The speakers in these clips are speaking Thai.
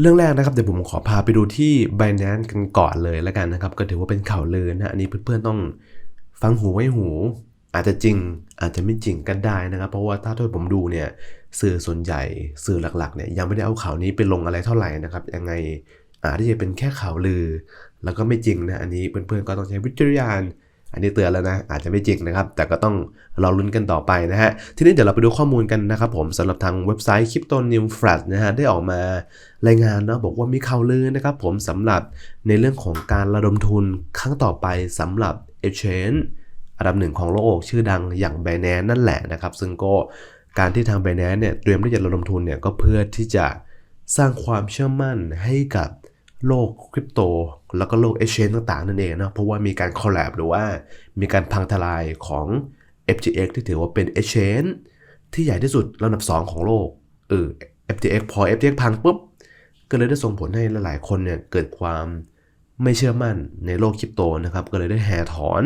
เรื่องแรกนะครับเดี๋ยวผมขอพาไปดูที่ Binance กันก่อนเลยแล้วกันนะครับ ก็ถือว่าเป็นข่าวลือนะอันนี้เพื่อนๆต้องฟังหูไว้หู อาจจะจริงอาจจะไม่จริงก็ได้นะครับ เพราะว่าถ้าที่ผมดูเนี่ยสื่อส่วนใหญ่สื่อหลักๆเนี่ยยังไม่ได้เอาข่าวนี้ไปลงอะไรเท่าไหร่นะครับยังไงอาจจะเป็นแค่ข่าวลือ แล้วก็ไม่จริงนะอันนี้เพื่อนๆก็ต้องใช้วิจารณญาณ อันนี้เตือนแล้วนะ อาจจะไม่จริงนะครับ แต่ก็ต้องรอลุ้นกันต่อไปนะฮะ ทีนี้เดี๋ยวเราไปดูข้อมูลกันนะครับผมสำหรับทางเว็บไซต์ Crypto New Flash นะฮะ ได้ออกมารายงานเนาะบอกว่ามีข่าวลือนะครับผมสำหรับในเรื่องของการระดมทุนครั้งต่อไปสำหรับ Exchange อันดับหนึ่งของโลกชื่อดังอย่าง Binance นั่นแหละนะครับ ซึ่งก็การที่ทาง Binance เนี่ยเตรียมที่จะระดมทุนเนี่ยก็เพื่อที่จะสร้างความเชื่อมั่นให้กับ โลกคริปโต แล้วก็โลกเอเชนต่างๆ นั่นเองนะเพราะว่ามีการคอลแลบหรือว่ามีการพังทลายของ FTX ที่ถือว่าเป็นเอเชนที่ใหญ่ที่สุดระดับ 2 ของโลกเออ FTX พอ FTX พังปุ๊บ ก็เลยได้ส่งผลให้หลายๆ คนเนี่ยเกิดความไม่เชื่อมั่นในโลกคริปโตนะครับ ก็เลยได้แห่ถอน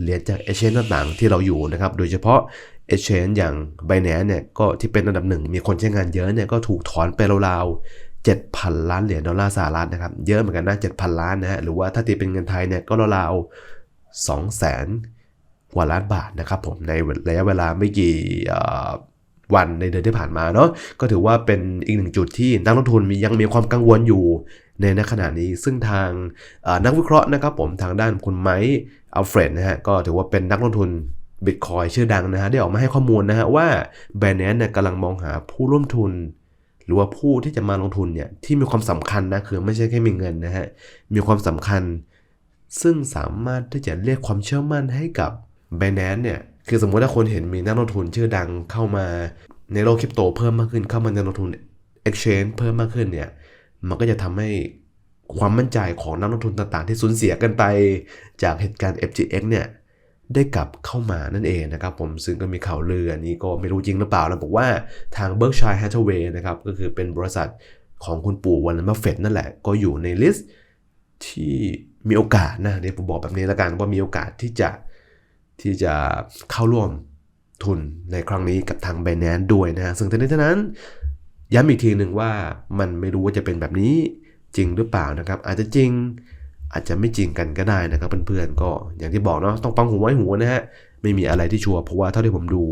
เหรียญจากเอเชนต่างๆที่เราอยู่นะครับ โดยเฉพาะเอเชนอย่าง b i n a n c e เนี่ยก็ที่เป็นอันดับหนึ่ง มีคนใช้งานเยอะเนี่ยก็ถูกถอนไปราวๆ 7,000 ล้านเหรียญดอลลาร์สหรัฐนะครับ เยอะเหมือนกันนะ7,000 ล้านนะฮะ หรือว่าถ้าตีเป็นเงินไทยเนี่ยก็ราวๆ200,000กว่าล้านบาทนะครับผมในระยะเวลาไม่กี่วันในเดือนที่ผ่านมาเนาะก็ถือว่าเป็นอีกหนึ่งจุดที่นักลงทุนมียังมีความกังวลอยู่ในณขณะนี้ ซึ่งทางนักวิเคราะห์นะครับผมทางด้านคุณไมค์อัลเฟรดนะฮะก็ถือว่าเป็นนักลงทุนบิตคอยชื่อดังนะฮะได้ออกมาให้ข้อมูลนะฮะว่า b บ n a n c e เนี่ยกำลังมองหาผู้ร่วมทุน หรือว่าผู้ที่จะมาลงทุนเนี่ยที่มีความสำคัญนะคือไม่ใช่แค่มีเงินนะฮะมีความสำคัญ ซึ่งสามารถที่จะเรียกความเชื่อมั่นให้กับ b บ n a n c e เนี่ยคือสมมติถ้าคนเห็นมีนักลงทุนชื่อดังเข้ามาในโลกคริปโตเพิ่มมากขึ้นเข้ามาในลงทุน Exchange เพิ่มมากขึ้นเนี่ยมันก็จะทำให้ความมั่นใจของนักลงทุนต่างๆ ที่สูญเสียกันไปจากเหตุการณ์ FTX เนี่ย ได้กลับเข้ามานั่นเองนะครับผมซึ่งก็มีข่าวลืออันนี้ก็ไม่รู้จริงหรือเปล่านะบอกว่าทาง Berkshire Hathaway นะครับก็คือเป็นบริษัทของคุณปู่วันนัมเฟตนั่นแหละ ก็อยู่ในลิสต์ที่มีโอกาสนะเดี๋ยวผมบอกแบบนี้แล้วกันว่ามีโอกาสที่จะที่จะเข้าร่วมทุนในครั้งนี้กับทาง b บ n a n c e ด้วยนะฮะซึ่งทั้งนี้ทั้งนั้นย้ำอีกทีหนึ่งว่ามันไม่รู้ว่าจะเป็นแบบนี้จริงหรือเปล่านะครับ อาจจะจริง อาจจะไม่จริงกันก็ได้นะครับเพื่อนๆก็อย่างที่บอกเนาะต้องฟังหูไว้หูนะฮะไม่มีอะไรที่ชัวร์เพราะว่าเท่าที่ผมดู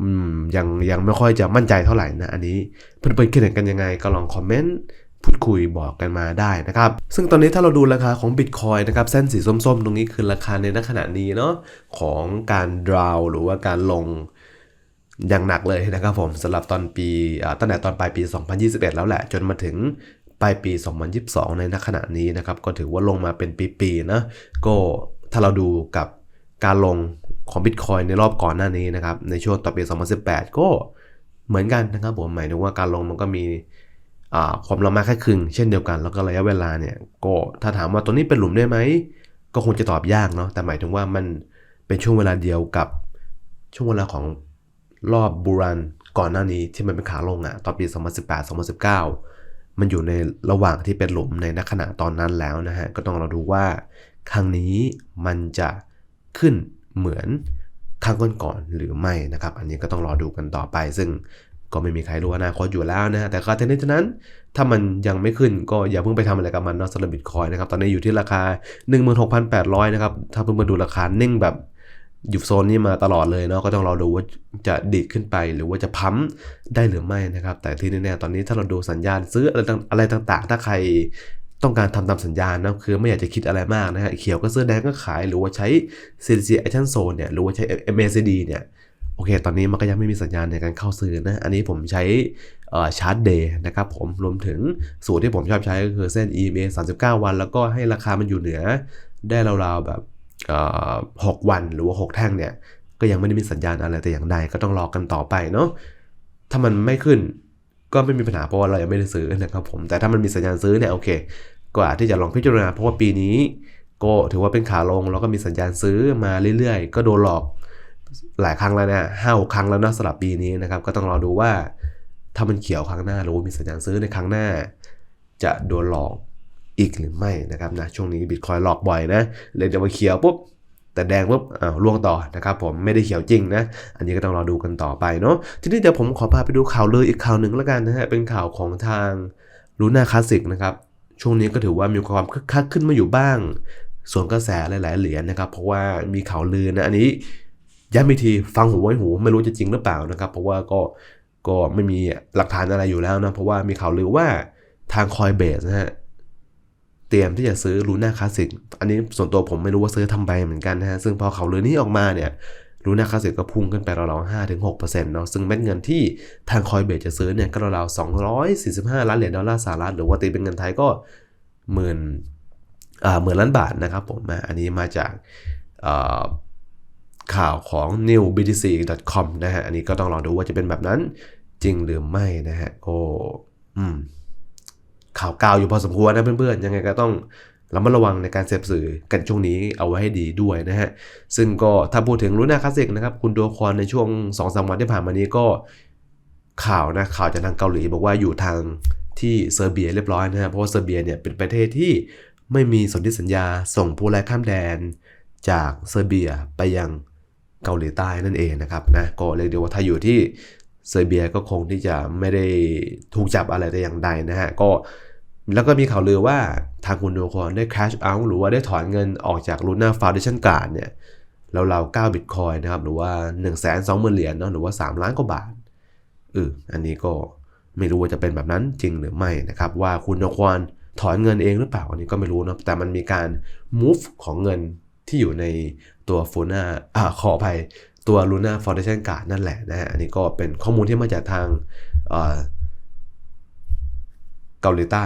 อืมยังยังไม่ค่อยจะมั่นใจเท่าไหร่นะอันนี้เพื่อนๆคิดเห็นกันยังไงก็ลองคอมเมนต์พูดคุยบอกกันมาได้นะครับ ซึ่งตอนนี้ถ้าเราดูราคาของ Bitcoin นะครับ เส้นสีส้มๆ ตรงนี้คือราคาในณขณะนี้เนาะของการดราวหรือว่าการลงอย่างหนักเลยนะครับผมสำหรับตอนปีตั้งแต่ตอนปลายปี 2021 แล้วแหละ จนมาถึง ลายปี 2022 ในณขณะนี้นะครับ ก็ถือว่าลงมาเป็นปีๆนะก็ถ้าเราดูกับการลงของ Bitcoin ในรอบก่อนหน้านี้นะครับ ในช่วงต่อปี 2018 ก็เหมือนกันนะครับผมหมายถึงว่าการลงมันก็มีความละมาแค่ครึ่งเช่นเดียวกัน แล้วก็ระยะเวลาเนี่ยก็ถ้าถามว่าตัวนี้เป็นหลุมได้ไหม ก็คงจะตอบยากเนาะแต่หมายถึงว่ามันเป็นช่วงเวลาเดียวกับช่วงเวลาของรอบบูรันก่อนหน้านี้ที่มันเป็นขาลงอะ่ะตอนปี 2018-2019 มันอยู่ในระหว่างที่เป็นหลุมในนักขณะตอนนั้นแล้วนะฮะ ก็ต้องเราดูว่าครั้งนี้มันจะขึ้นเหมือนครั้งก่อนๆหรือไม่นะครับ อันนี้ก็ต้องรอดูกันต่อไป ซึ่งก็ไม่มีใครรู้อนาคตอยู่แล้วนะ แต่ค่าเทนนิสนั้น ถ้ามันยังไม่ขึ้นก็อย่าเพิ่งไปทำอะไรกับมันนะสำหรับบิตคอยนะครับ ตอนนี้อยู่ที่ราคา 16,800 นะครับ ถ้าเพิ่งมาดูราคานิ่งแบบ อยู่โซนนี้มาตลอดเลยเนาะก็ต้องรอดูว่าจะดีดขึ้นไปหรือว่าจะพัมได้หรือไม่นะครับ แต่ที่แน่ๆตอนนี้ถ้าเราดูสัญญาณซื้ออะไรอะไรต่างๆ ถ้าใครต้องการทำตามสัญญาณนะคือไม่อยากจะคิดอะไรมากนะฮะเขียวก็ซื้อแดงก็ขายหรือว่าใช้ CDC Action Zone เนี่ยหรือว่าใช้ MACD เนี่ยโอเค ตอนนี้มันก็ยังไม่มีสัญญาณในการเข้าซื้อนะ อันนี้ผมใช้ชาร์ตเดย์นะครับผม รวมถึงสูตรที่ผมชอบใช้ก็คือเส้น EMA 39 วัน แล้วก็ให้ราคามันอยู่เหนือ ได้ราวๆแบบ หกวันหรือว่า6แท่งเนี่ย ก็ยังไม่ได้มีสัญญาณอะไรแต่อย่างใดก็ต้องรอกันต่อไปเนาะถ้ามันไม่ขึ้นก็ไม่มีปัญหาเพราะว่าเรายังไม่ได้ซื้อนะครับผมแต่ถ้ามันมีสัญญาณซื้อเนี่ยโอเคก็อาจที่จะลองพิจารณาเพราะว่าปีนี้ก็ถือว่าเป็นขาลงแล้วก็มีสัญญาณซื้อมาเรื่อยๆ ก็โดนหลอกหลายครั้งแล้วนะห้าครั้งแล้วนะสำหรับปีนี้นะครับก็ต้องรอดูว่าถ้ามันเขียวครั้งหน้าหรือว่ามีสัญญาณซื้อในครั้งหน้า จะโดนหลอก อีกหรือไม่นะครับนะช่วงนี้บิตคอยหลอกบ่อยนะเลยจะมาเขียวปุ๊บแต่แดงปุ๊บอ้าวล่วงต่อนะครับผมไม่ได้เขียวจริงนะ อันนี้ก็ต้องรอดูกันต่อไปเนาะทีนี้เดี๋ยวผมขอพาไปดูข่าวเลยอีกข่าวหนึ่งแล้วกันนะฮะเป็นข่าวของทางลูน่าคลาสสิกนะครับช่วงนี้ก็ถือว่ามีความคึกคักขึ้นมาอยู่บ้าง ส่วนกระแสหลาย ๆ เหรียญนะครับ เพราะว่ามีข่าวลือนะอันนี้ย้ำอีกทีฟังหูไว้หูไม่รู้จะจริงหรือเปล่านะครับ เพราะว่าก็ก็ไม่มีหลักฐานอะไรอยู่แล้วนะเพราะว่ามีข่าวลือว่าทางคอยเบสนะฮะ ตรียมที่จะซื้อลูน่าคลาสสิกอันนี้ส่วนตัวผมไม่รู้ว่าซื้อทำไปเหมือนกันนะฮะซึ่งพอเขาวลือนี้ออกมาเนี่ยลูน่าคลาสสิกก็พุ่งขึ้นไปราวๆห้าถึงหกเปอร์เซ็นต์เนาะซึ่งเม็ดเงินที่ทางคอยเบสจะซื้อเนี่ยก็ราวๆสองร้อยสี่สิบห้าล้านเหรียญดอลลาร์สหรัฐหรือว่าตีเป็นเงินไทยก็หมื่นอ่าหมื่นล้านบาทนะครับผมอะนนี้มาจากอ่าข่าวของ newbtc.com นะฮะ อันนี้ก็ต้องรอดูว่าจะเป็นแบบนั้นจริงหรือไม่นะฮะ ก็ อืม ข่าวกาวอยู่พอสมควรนะเพื่อนๆ ยังไงก็ต้องระมัดระวังในการเสพสื่อกันช่วงนี้เอาไว้ให้ดีด้วยนะฮะ ซึ่งก็ถ้าพูดถึงรุ่นหน้าคลาสสิกนะครับ คุณตัวคอนในช่วง2อสวันที่ผ่านมานี้ก็ข่าวนะข่าวจากทางเกาหลีบอกว่าอยู่ทางที่เซอร์เบียเรียบร้อยนะฮะ เพราะว่าเซอร์เบียเนี่ยเป็นประเทศที่ไม่มีสนธิสัญญาส่งผู้ร้ายข้ามแดนจากเซอร์เบียไปยังเกาหลีใต้นั่นเองนะครับนะก็เรียกได้ว่าถ้าอยู่ที่ เซอร์เบียก็คงที่จะไม่ได้ถูกจับอะไรแต่อย่างใดนะฮะก็แล้วก็มีข่าวลือว่าทางคุณโดคอนได้ cash out หรือว่าได้ถอนเงินออกจาก Luna Foundation การเนี่ยแล้วเรา9บิตคอยนะครับ หรือว่า 1 2 0 0 0 0เหรียญเนาะหรือว่า 3 ล้านกว่าบาทเอออันนี้ก็ไม่รู้ว่าจะเป็นแบบนั้นจริงหรือไม่นะครับ ว่าคุณโดคอนถอนเงินเองหรือเปล่าอันนี้ก็ไม่รู้นะแต่มันมีการ move ของเงินที่อยู่ในตัวฟูน่าอ่าขออภัย ตัว Luna Foundation Card นั่นแหละนะฮะอันนี้ก็เป็นข้อมูลที่มาจากทางเกาหลีใต้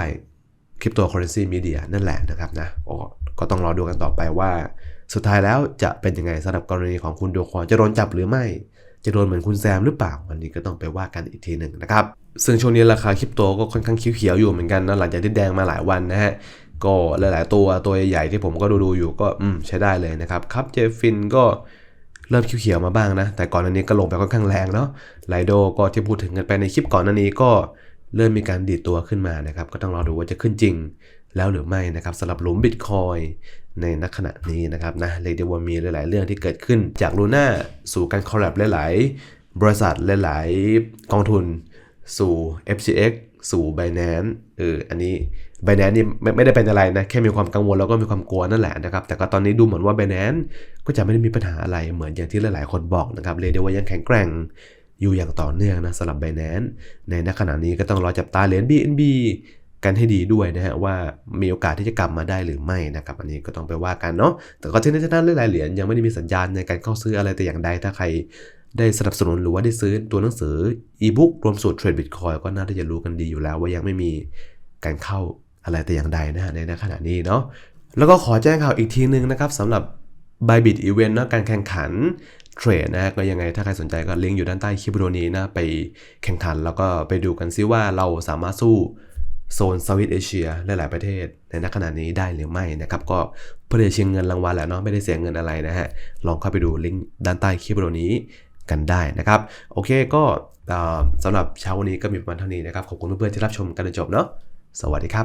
Cryptocurrency Media นั่นแหละนะครับนะก็ต้องรอดูกันต่อไปว่า สุดท้ายแล้วจะเป็นยังไงสำหรับกรณีของคุณโดคอนจะโดนจับหรือไม่ จะโดนเหมือนคุณแซมหรือเปล่าอันนี้ก็ต้องไปว่ากันอีกทีหนึ่งนะครับ ซึ่งช่วงนี้ราคาคริปโตก็ค่อนข้างเขียวๆอยู่เหมือนกันนะหลังจากที่แดงมาหลายวันนะฮะก็หลาย ๆ ตัวตัวใหญ่ๆที่ผมก็ดูๆอยู่ก็อืมใช้ได้เลยนะครับครับเจฟินก็ เริ่มเขียวๆมาบ้างนะ แต่ก่อนอันนี้ก็ลงไปค่อนข้างแรงเนาะไลโดก็ที่พูดถึงกันไปในคลิปก่อนอันนี้ก็เริ่มมีการดีดตัวขึ้นมานะครับ ก็ต้องรอดูว่าจะขึ้นจริงแล้วหรือไม่นะครับสำหรับหลุมบิตคอยในนักขณะนี้นะครับนะเรียกได้ว่ามีหลาย ๆ เรื่องที่เกิดขึ้น จากลูน่าสู่การคอลแลบหลาย ๆ บริษัทหลาย ๆ กองทุนสู่ FTX สู่ Binance เอออันนี้ Binance นี่ไม่ไม่ได้เป็นอะไรนะ แค่มีความกังวลแล้วก็มีความกลัวนั่นแหละนะครับ แต่ก็ตอนนี้ดูเหมือนว่า Binance ก็จะไม่ได้มีปัญหาอะไรเหมือนอย่างที่หลายๆคนบอกนะครับเรียกได้ว่ายังแข็งแกร่งอยู่อย่างต่อเนื่องนะสำหรับ Binance ในนักขณะนี้ก็ต้องรอจับตาเหรียญ BNB กันให้ดีด้วยนะฮะว่ามีโอกาสที่จะกลับมาได้หรือไม่นะครับอันนี้ก็ต้องไปว่ากันเนาะแต่ก็ที่นั้นหลายๆเหรียญยังไม่ได้มีสัญญาณในการเข้าซื้ออะไรแต่อย่างใดถ้าใคร ได้สนับสนุนหรือว่าได้ซื้อตัวหนังสืออีบุ๊กรวมสูตรเทรดบิตคอยก็น่าจะรู้กันดีอยู่แล้ว ว่ายังไม่มีการเข้าอะไรแต่อย่างใดนะฮะในขณะนี้เนาะแล้วก็ขอแจ้งข่าวอีกทีนึงนะครับสำหรับ Bybit Event นะการแข่งขันเทรดนะก็ยังไงถ้าใครสนใจก็ลิงก์อยู่ด้านใต้คลิปวิดีโอนี้นะไปแข่งขันแล้วก็ไปดูกันซิว่าเราสามารถสู้โซนสวิตเอเชียหลายๆประเทศในนักขณะนี้ได้หรือไม่นะครับ ก็เพื่อจะชิงเงินรางวัลแหละเนาะไม่ได้เสียเงินอะไรนะฮะลองเข้าไปดูลิงก์ด้านใต้คลิปวิดีโอนี้ กันได้นะครับ โอเคก็สำหรับเช้าวันนี้ก็มีประมาณเท่านี้นะครับ ขอบคุณเพื่อนๆที่รับชมกันจนจบเนาะสวัสดีครับ